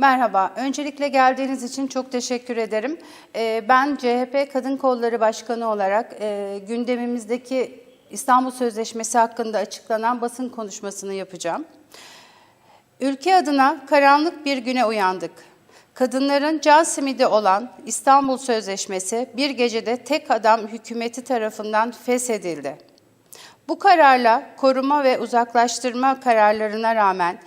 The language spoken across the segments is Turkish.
Merhaba, öncelikle geldiğiniz için çok teşekkür ederim. Ee, Ben CHP Kadın Kolları Başkanı olarak e, gündemimizdeki İstanbul Sözleşmesi hakkında açıklanan basın konuşmasını yapacağım. Ülke adına karanlık bir güne uyandık. Kadınların can simidi olan İstanbul Sözleşmesi bir gecede tek adam hükümeti tarafından feshedildi. Bu kararla koruma ve uzaklaştırma kararlarına rağmen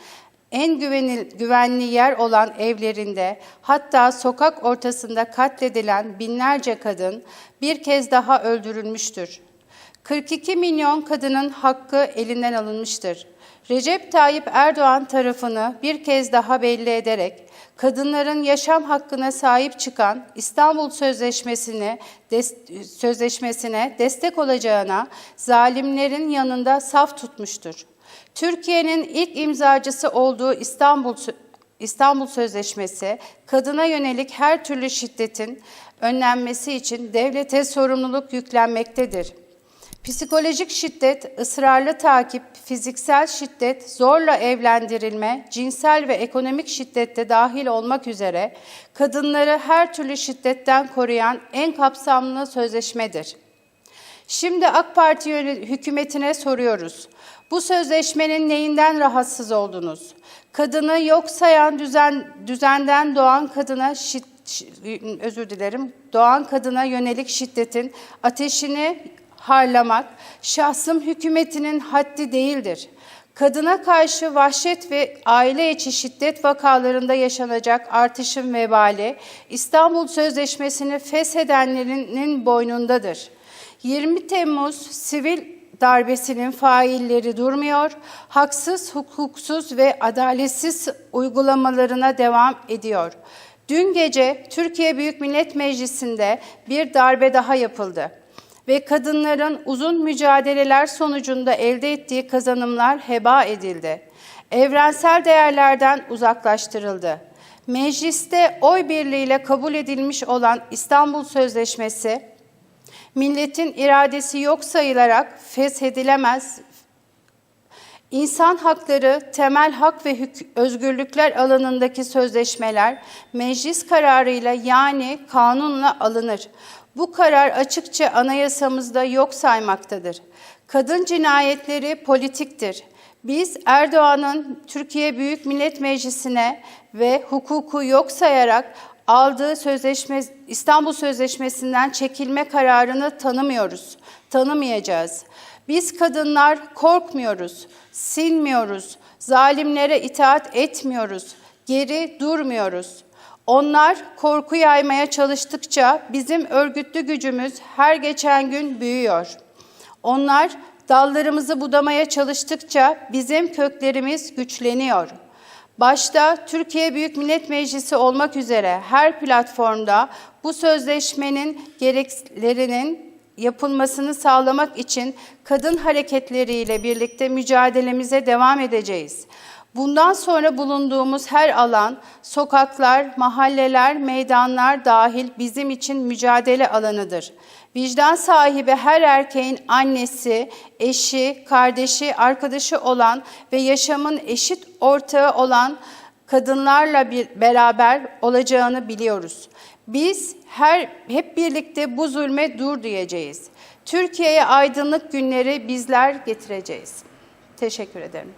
en güvenil, güvenli yer olan evlerinde hatta sokak ortasında katledilen binlerce kadın bir kez daha öldürülmüştür. 42 milyon kadının hakkı elinden alınmıştır. Recep Tayyip Erdoğan tarafını bir kez daha belli ederek kadınların yaşam hakkına sahip çıkan İstanbul Sözleşmesi'ne des- sözleşmesine destek olacağına zalimlerin yanında saf tutmuştur. Türkiye'nin ilk imzacısı olduğu İstanbul İstanbul Sözleşmesi kadına yönelik her türlü şiddetin önlenmesi için devlete sorumluluk yüklenmektedir. Psikolojik şiddet, ısrarlı takip, fiziksel şiddet, zorla evlendirilme, cinsel ve ekonomik şiddette dahil olmak üzere kadınları her türlü şiddetten koruyan en kapsamlı sözleşmedir. Şimdi AK Parti hükümetine soruyoruz. Bu sözleşmenin neyinden rahatsız oldunuz? Kadını yok sayan düzen, düzenden doğan kadına şid, şi- özür dilerim, doğan kadına yönelik şiddetin ateşini harlamak şahsım hükümetinin haddi değildir. Kadına karşı vahşet ve aile içi şiddet vakalarında yaşanacak artışın vebali İstanbul Sözleşmesi'ni feshedenlerin boynundadır. 20 Temmuz sivil darbesinin failleri durmuyor, haksız, hukuksuz ve adaletsiz uygulamalarına devam ediyor. Dün gece Türkiye Büyük Millet Meclisi'nde bir darbe daha yapıldı ve kadınların uzun mücadeleler sonucunda elde ettiği kazanımlar heba edildi. Evrensel değerlerden uzaklaştırıldı. Mecliste oy birliğiyle kabul edilmiş olan İstanbul Sözleşmesi, milletin iradesi yok sayılarak feshedilemez, İnsan hakları, temel hak ve özgürlükler alanındaki sözleşmeler meclis kararıyla yani kanunla alınır. Bu karar açıkça anayasamızda yok saymaktadır. Kadın cinayetleri politiktir. Biz Erdoğan'ın Türkiye Büyük Millet Meclisi'ne ve hukuku yok sayarak aldığı sözleşme İstanbul Sözleşmesi'nden çekilme kararını tanımıyoruz. Tanımayacağız. Biz kadınlar korkmuyoruz, sinmiyoruz, zalimlere itaat etmiyoruz, geri durmuyoruz. Onlar korku yaymaya çalıştıkça bizim örgütlü gücümüz her geçen gün büyüyor. Onlar dallarımızı budamaya çalıştıkça bizim köklerimiz güçleniyor. Başta Türkiye Büyük Millet Meclisi olmak üzere her platformda bu sözleşmenin gereklerinin yapılmasını sağlamak için kadın hareketleriyle birlikte mücadelemize devam edeceğiz. Bundan sonra bulunduğumuz her alan, sokaklar, mahalleler, meydanlar dahil bizim için mücadele alanıdır. Vicdan sahibi her erkeğin annesi, eşi, kardeşi, arkadaşı olan ve yaşamın eşit ortağı olan kadınlarla bir beraber olacağını biliyoruz. Biz her hep birlikte bu zulme dur diyeceğiz. Türkiye'ye aydınlık günleri bizler getireceğiz. Teşekkür ederim.